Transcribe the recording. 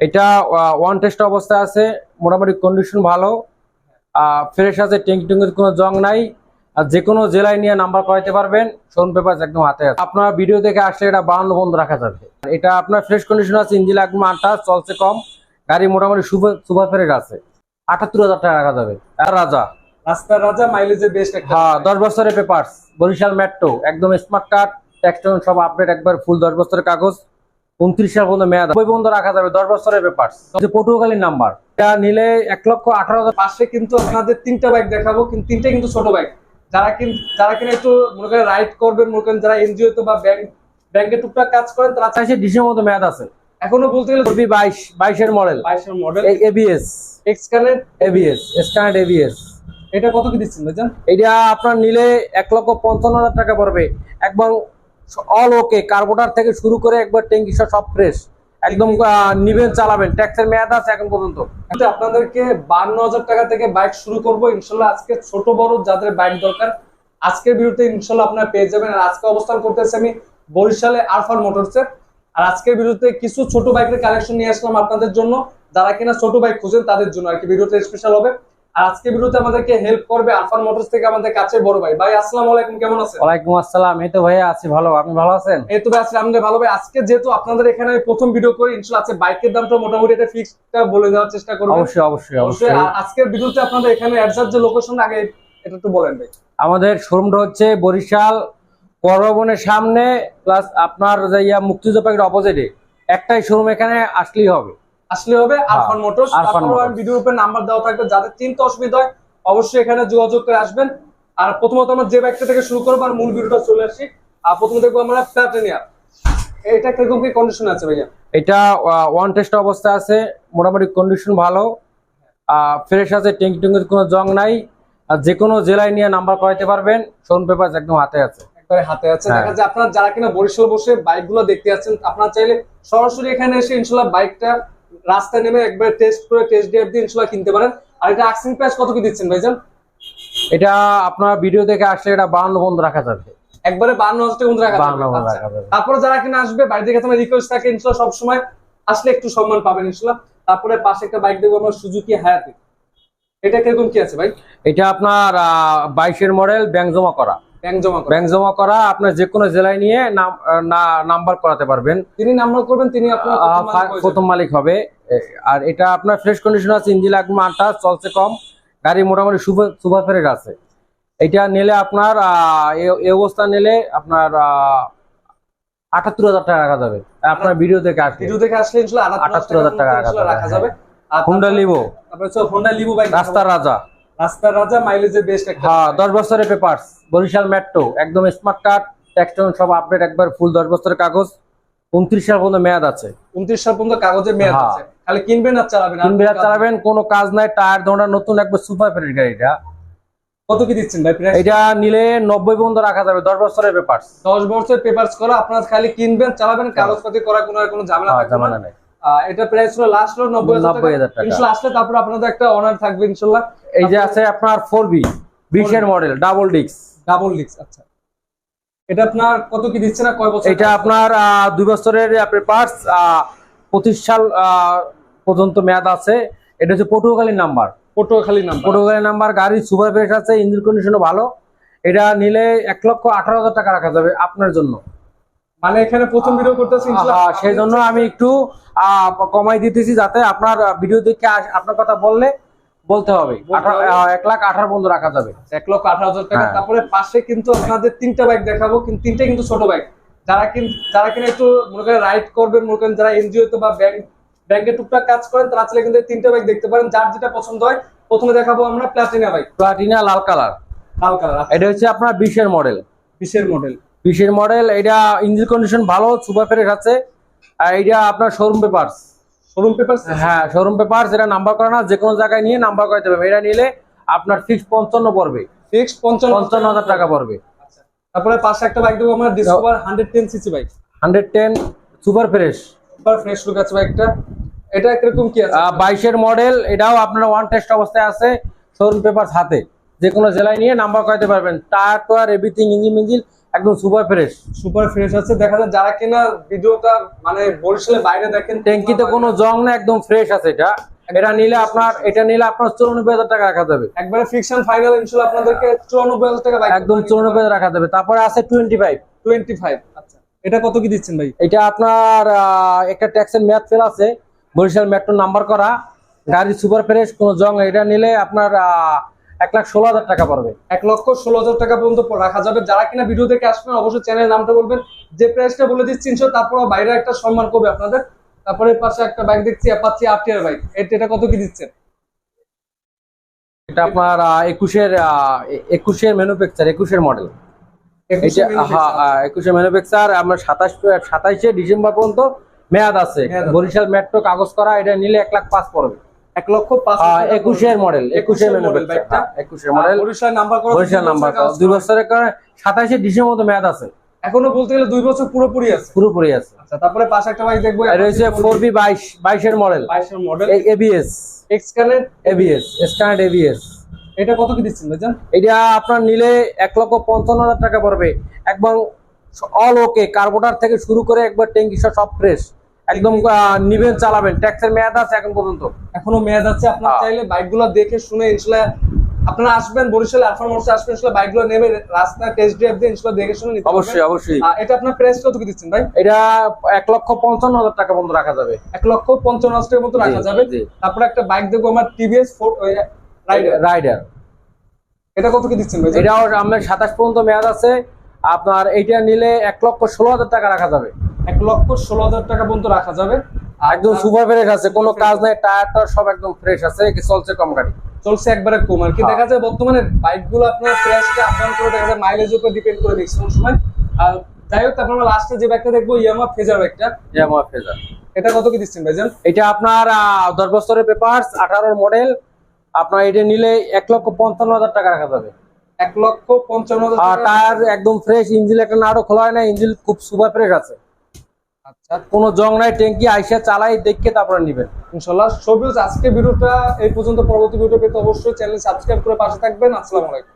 এটা one test অবস্থায় আছে মোটামুটি কন্ডিশন ভালো। ফ্রেশ আছে ট্যাঙ্ক টুঙ্গের কোনো জং নাই। আর যে কোনো জেলায় নিয়ে নাম্বার করাইতে পারবেন শোন পেপার একদম হাতে আছে। আপনার ভিডিও দেখে আসলে এটা বাহান্ন বন্ধ রাখা যাবে। এটা আপনার ফ্রেশ কন্ডিশন আছে ইঞ্জিন একদম আটটা চলছে কম। গাড়ি মোটামুটি সুপার সুপার ফ্রেশ আছে। আটাত্তর হাজার টাকা রাখা যাবে। আর রাজা? রাস্তার রাজা মাইলেজের বেস্ট হ্যাঁ দশ বছরের পেপার্স বরিশাল মেট্রো একদম স্মার্ট কার্ড ট্যাক্স সব আপডেট একবার ফুল দশ বছরের কাগজ। উনত্রিশ সাল পর্যন্ত মেয়াদ ওই পর্যন্ত রাখা যাবে দশ বছরের পেপার্স পটুয়াখালীর নাম্বার এটা নিলে এক লক্ষ আঠারো হাজার পাশে কিন্তু আপনাদের তিনটা বাইক দেখাবো কিন্তু তিনটা কিন্তু ছোট বাইক যারা কিন্তু যারা কিনা একটু মনে করেন রাইড করবেন মনে করেন যারা এনজিও তো বা ব্যাংক ব্যাংকে টুকটাক কাজ করেন তারা চাই- আঠাশে ডিসেম্বর মতো মেয়াদ আছে। এখনও বলতে গেলে বাইশ বাইশের মডেল বাইশের মডেল এবিএস এক্স কানের এবিএস স্ট্যান্ডার্ড এবিএস এটা কত কি দিচ্ছেন ভাইজান? এটা আপনার নিলে এক লক্ষ পঞ্চান্ন হাজার টাকা পড়বে। একবার অল ওকে কার্বোটার থেকে শুরু করে একবার ট্যাঙ্কি সব ফ্রেশ একদম নিবেন, চালাবেন। ট্যাক্সের মেয়াদ আছে এখন পর্যন্ত। আপনাদেরকে বান্ন হাজার টাকা থেকে বাইক শুরু করব। ইনশাল্লাহ আজকে ছোট বড় যাদের বাইক দরকার, আজকের ভিডিওতে ইনশাল্লাহ আপনারা পেয়ে যাবেন। আর আজকে অবস্থান করতেছি আমি বরিশালে আরফান মোটরসে। আর আজকের ভিডিওতে কিছু ছোট বাইকের কালেকশন নিয়ে আসলাম আপনাদের জন্য। যারা কিনা ছোট বাইক খুঁজেন তাদের জন্য আর কি। ভিডিওতে স্পেশাল হবে। আর আজকে ভিডিওতে আমাদেরকে হেল্প করবে আরফান মোটরস থেকে আমাদের কাছে বড় ভাই। ভাই আসসালামু আলাইকুম কেমন আছেন? ওয়ালাইকুম আসসালাম। এই তো ভাইয়া আছি ভালো। আপনি ভালো আছেন? এই তো ভাই আসলে আমাদের ভালো ভাই। আজকে যেহেতু আপনাদের এখানে আমি প্রথম ভিডিও করি ইনশাল্লাহ আজকে বাইকের দামটা মোটামুটি একটা ফিক্সটা বলে দেওয়ার চেষ্টা করব। অবশ্যই অবশ্যই অবশ্যই। আজকের ভিডিওতে আপনাদের এখানে অ্যাডজাস্ট যে লোকেশন আগে এটা একটু বলেন ভাই। আমাদের শোরুমটা হচ্ছে বরিশাল করবনের সামনে প্লাস আপনার যাইয়া মুক্তিযুদ্ধ প্যাকেট অপোজিটে একটাই শোরুম এখানে আসলেই হবে। আসলে হবে আরফান মোটরস আরফান তারপর। আমি ভিডিওর উপর নাম্বার দেওয়া থাকবে। যাদের চিন্তা অসুবিধা হয় অবশ্যই এখানে যোগাযোগ করে আসবেন। আর প্রথমত আমরা যে ব্যাগটা থেকে শুরু করব আর মূল ভিডিওটা চলে আসি। আর প্রথমে দেখব আমরা প্ল্যাটেনিয়া এটা কীরকম কি কন্ডিশন আছে ভাইয়া? এটা ওয়ান টেস্ট অবস্থা আছে। মোটামুটি কন্ডিশন ভালো। ফ্রেশ আছে ট্যাঙ্কি টুঙ্গের কোনো জং নাই। আর যে কোনো জেলায় নিয়ে নাম্বার করাইতে পারবেন। শোরুম পেপার একদম হাতে আছে। একবারে হাতে আছে। হ্যাঁ। দেখা যায় আপনারা যারা কিনা বরিশাল বসে বাইকগুলো দেখতে যাচ্ছেন আপনারা চাইলে সরাসরি এখানে এসে ইনশাল্লাহ বাইকটা রাস্তায় নেমে একবার টেস্ট করে টেস্ট ড্রাইভ দিয়ে ইনশাল্লাহ কিনতে পারেন। আর এটা আক্সিং প্রাইস কত কি দিচ্ছেন ভাইজান? এটা আপনার ভিডিও দেখে আসলে এটা বাহান্ন বন্ধ রাখা যাবে। একবারে বান্ন হাজার টাকা মতো রাখা যাবে। বন্ধ আচ্ছা। রাখা যাবে। তারপরে যারা কিনা আসবে বাড়ি থেকে তোমার রিকোয়েস্ট থাকে ইনশাল্লাহ সবসময় আসলে একটু সম্মান পাবেন ইনশাল্লাহ তারপরে পাশে একটা বাইক দেখব আমরা সুজুকি হায়াতি এটা কীরকম কি আছে ভাই? এটা আপনার বাইশের মডেল ব্যাংক জমা করা। ব্যাংক জমা করে। আপনার যে কোনো জেলায় নিয়ে নাম্বার করাতে পারবেন। তিনি নাম্বার করবেন তিনি আপনার প্রথম মালিক হবে। আর এটা আপনার ফ্রেশ কন্ডিশন আছে ইঞ্জিন চলছে কম গাড়ি মোটামুটি সুপার ফ্রেশ আছে এটা নিলে আপনার এই অবস্থা নিলে আপনার আটাত্তর হাজার টাকা রাখা যাবে। আপনার ভিডিও দেখে আসবে ভিডিও দেখে আসলে ইনশাল্লাহ 78,000 টাকা রাখা যাবে, হুন্ডা বাইক রাস্তার রাজা। রাস্তার রাজা মাইলেজের বেস্ট একটা হ্যাঁ দশ বছরের পেপার্স বরিশাল মেট্রো একদম স্মার্ট কার্ড ট্যাক্স সব আপডেট একবার ফুল দশ বছরের কাগজ উনত্রিশ সাল পর্যন্ত মেয়াদ আছে। উনত্রিশ সাল পর্যন্ত কাগজের মেয়াদ হ্যাঁ। আছে। খালি কিনবেন আর চালাবেন? আর তিন কোনো কাজ চালাবেন কোনো কাজ নাই টায়ার ধোঁড়া নতুন একবার সুপার ফ্রেশ গাড়িটা কত কি দিচ্ছেন ভাই প্রাইস এটা নিলে নব্বই পর্যন্ত রাখা যাবে দশ বছরের পেপার্স দশ বছর পেপারস করা আপনার খালি কিনবেন চালাবেন কাগজপাতি করা কোনো আর কোনো ঝামেলা থাকবে না। এটা প্রাইস হলো লাস্ট হলো নব্বই হাজার 90,000 টাকা। ইনশাল্লাহ আসলে তারপর আপনাদের একটা অনার থাকবে ইনশাল্লাহ। এই যে আছে আপনার ফোর বি বিশের মডেল ডাবল ডিক্স ডাবল ডিক্স আচ্ছা। এটা আপনার কত কি দিচ্ছে না কয় বছর এটা আপনার দুই বছরের পেপার্স পঁচিশ সাল পর্যন্ত মেয়াদ আছে। এটা হচ্ছে পটুয়াখালীর নাম্বার পটুয়াখালী নাম্বার পটুয়াখালীর নাম্বার গাড়ি সুপার ফ্রেশ আছে ইঞ্জিন কন্ডিশনও ভালো। এটা নিলে এক লক্ষ আঠারো হাজার টাকা রাখা যাবে আপনার জন্য। মানে এখানে প্রথম ভিডিও করতেছি সেই জন্য আমি একটু কমাই দিতেছি যাতে আপনার ভিডিও দেখে আপনার কথা বললে বলতে হবে। এক লাখ আঠারো পর্যন্ত রাখা যাবে। এক লক্ষ আঠারো হাজার টাকা। হ্যাঁ। তারপরে পাশে কিন্তু আপনাদের তিনটা বাইক দেখাবো। কিন্তু তিনটা কিন্তু ছোট বাইক যারা কিন্তু যারা কিনা একটু মনে করেন রাইড করবেন মনে করেন যারা এনজিও তো বা ব্যাংক ব্যাংকে টুকটাক কাজ করেন তারা চাইলে কিন্তু তিনটা বাইক দেখতে পারেন। যার যেটা পছন্দ হয় প্রথমে দেখাবো আমরা প্লাটিনা বাইক প্লাটিনা লাল কালার। লাল কালার এটা হচ্ছে আপনার বিশের মডেল বিশের মডেল বিশের মডেল এটা ইঞ্জিন কন্ডিশন ভালো সুপার ফ্রেশ আছে। আর এটা আপনার শোরুম পেপারস শোরুম পেপার হ্যাঁ শোরুম পেপারস এটা নাম্বার করা না যে কোনো জায়গায় নিয়ে নাম্বার করাতে হবে এটা নিলে আপনার ফিক্স পঞ্চান্ন পড়বে। ফিক্সড পঞ্চান্ন? পঞ্চান্ন হাজার টাকা পড়বে। আচ্ছা। তারপরে পাশে একটা বাইক দেবো আমার Discover hundred ten CC bike hundred ten super fresh super fresh look আছে বাইকটা এটা কীরকম কি আছে? বাইশের মডেল এটাও আপনার ওয়ান টেস্ট অবস্থায় আছে শোরুম পেপার হাতে। যে কোনো জেলায় নিয়ে নাম্বার করাতে পারবেন। Tyre tyre everything engine engine একদম সুপার ফ্রেশ সুপার ফ্রেশ আছে দেখা যায় যারা কিনা ভিডিওটা মানে বরিশালে বাইরে দেখেন ট্যাঙ্কিতে কোনো জং না একদম ফ্রেশ আছে এটা। এটা নিলে আপনার এটা নিলে আপনার চৌরানব্বই হাজার টাকা রাখা যাবে। একবারে ফিকশন ফাইনাল ইনশাল্লাহ আপনাদেরকে চুরানব্বই হাজার টাকা একদম চৌরানব্বই হাজার রাখা যাবে। তারপরে আছে টোয়েন্টি ফাইভ টোয়েন্টি ফাইভ আচ্ছা। এটা কত কি দিচ্ছেন ভাই? এটা আপনার একটা ট্যাক্সের মেয়াদ ফেল আছে। বরিশাল মেট্রো নাম্বার করা। গাড়ি সুপার ফ্রেশ কোনো জং এটা নিলে আপনার আহ, এক লাখ ষোলো হাজার টাকা পড়বে। এক লক্ষ ষোলো হাজার টাকা পর্যন্ত রাখা যাবে। যারা কিনা ভিডিও থেকে আসবেন অবশ্যই চ্যানেলের নামটা বলবেন। যে প্রাইসটা বলে দিচ্ছি ইনশাল্লাহ তারপর বাইরে একটা সম্মান করবে আপনাদের। তারপরে পাশে একটা বাইক দেখছি অ্যাপাচি আরটিআর বাইক এটা কত কি দিচ্ছেন? এটা আপনার একুশের একুশের ম্যানুফ্যাকচার একুশের মডেল একুশের ম্যানুফ্যাকচার আমরা সাতাশ সাতাইশে ডিসেম্বর পর্যন্ত মেয়াদ আছে। মেয়াদ আছে। বরিশাল মেট্রো কাগজ করা এটা নিলে এক লাখ পাঁচ পড়বে। এক লক্ষ একুশের মডেল একুশের বাইকটা। একুশের মডেল বরিশাল নাম্বার বরিশাল দুই নাম্বার বছরের কাগজ দুই বছরের কারণে সাতাইশে ডিসেম্বর মতো মেয়াদ আছে। এখনও বলতে গেলে দুই বছর পুরোপুরি আছে। পুরোপুরি আছে। আচ্ছা তারপরে পাশে একটা বাইক দেখব আর রয়েছে ফোর বি বাইশ বাইশের মডেল বাইশের মডেল এবিএস। ABS ABS. এটা কত কি দিচ্ছেন ভাইজান? এটা আপনার নিলে এক লক্ষ পঞ্চান্ন হাজার টাকা পড়বে। একবার অল ওকে কার্বোটার থেকে শুরু করে একবার ট্যাঙ্কি সব ফ্রেশ একদম নিবেন চালাবেন। ট্যাক্সের মেয়াদ আছে এখন পর্যন্ত। এখনও মেয়াদ আছে আপনারা হ্যাঁ। চাইলে বাইকগুলো দেখে শুনে ইনশাল্লাহ আপনারা আসবেন বরিশালে আরফার মোটরসে আসবেন ইনশাল্লাহ বাইকগুলো নেবে রাস্তা টেস্ট ড্রাইভ দিয়ে ইনশাল্লাহ দেখে শুনে নিতে অবশ্যই অবশ্যই। এটা আপনার প্রাইস কত কি দিচ্ছেন ভাই? এটা এক লক্ষ পঞ্চান্ন হাজার টাকা পর্যন্ত রাখা যাবে। এক লক্ষ পঞ্চান্ন হাজার টাকার মতো রাখা যাবে। তারপরে একটা বাইক দেখব আমার টিভিএস রাইডার রাইডার এটা কত কি দিচ্ছেন ভাই? আমার সাতাশ পর্যন্ত মেয়াদ আছে। আপনার এইটা নিলে এক লক্ষ ষোলো হাজার টাকা রাখা যাবে। এক লক্ষ ষোলো হাজার টাকা পর্যন্ত রাখা যাবে। একদম সুপার ফ্রেশ আছে কোনো কাজ নাই টায়ার টায়ার সব একদম ফ্রেশ আছে চলছে কম গাড়ি চলছে একবারে কম আর কি হ্যাঁ। দেখা যায় বর্তমানে বাইকগুলো আপনার প্রাইসটা আপ ডাউন করে দেখা যায় মাইলেজ উপর ডিপেন্ড করে ম্যাক্সিমাম সময়। আর যাই হোক তারপর আমরা লাস্টে যে বাইকটা দেখব ইয়ামা ফেজার বাইকটা ইয়ামাহা ফেজার এটা কত কি দিচ্ছেন ভাইজান? এটা আপনার দশ বছরের পেপার্স আঠারোর মডেল আপনার এটা নিলে এক লক্ষ পঞ্চান্ন হাজার টাকা রাখা যাবে। এক লক্ষ পঞ্চান্ন হাজার টায়ার একদম ফ্রেশ ইঞ্জিন একটা নাড়ও খোলা হয় না ইঞ্জিন খুব সুপার ফ্রেশ আছে। আচ্ছা কোনো জং নাই, ট্যাঙ্কি আইসা চালাই দেখে তারপরে নিবেন। ইনশাল্লাহ। সবিউজ আজকে ভিডিওটা এই পর্যন্ত। পরবর্তী ভিডিও পেতে অবশ্যই চ্যানেল সাবস্ক্রাইব করে পাশে থাকবেন। আসসালামু আলাইকুম।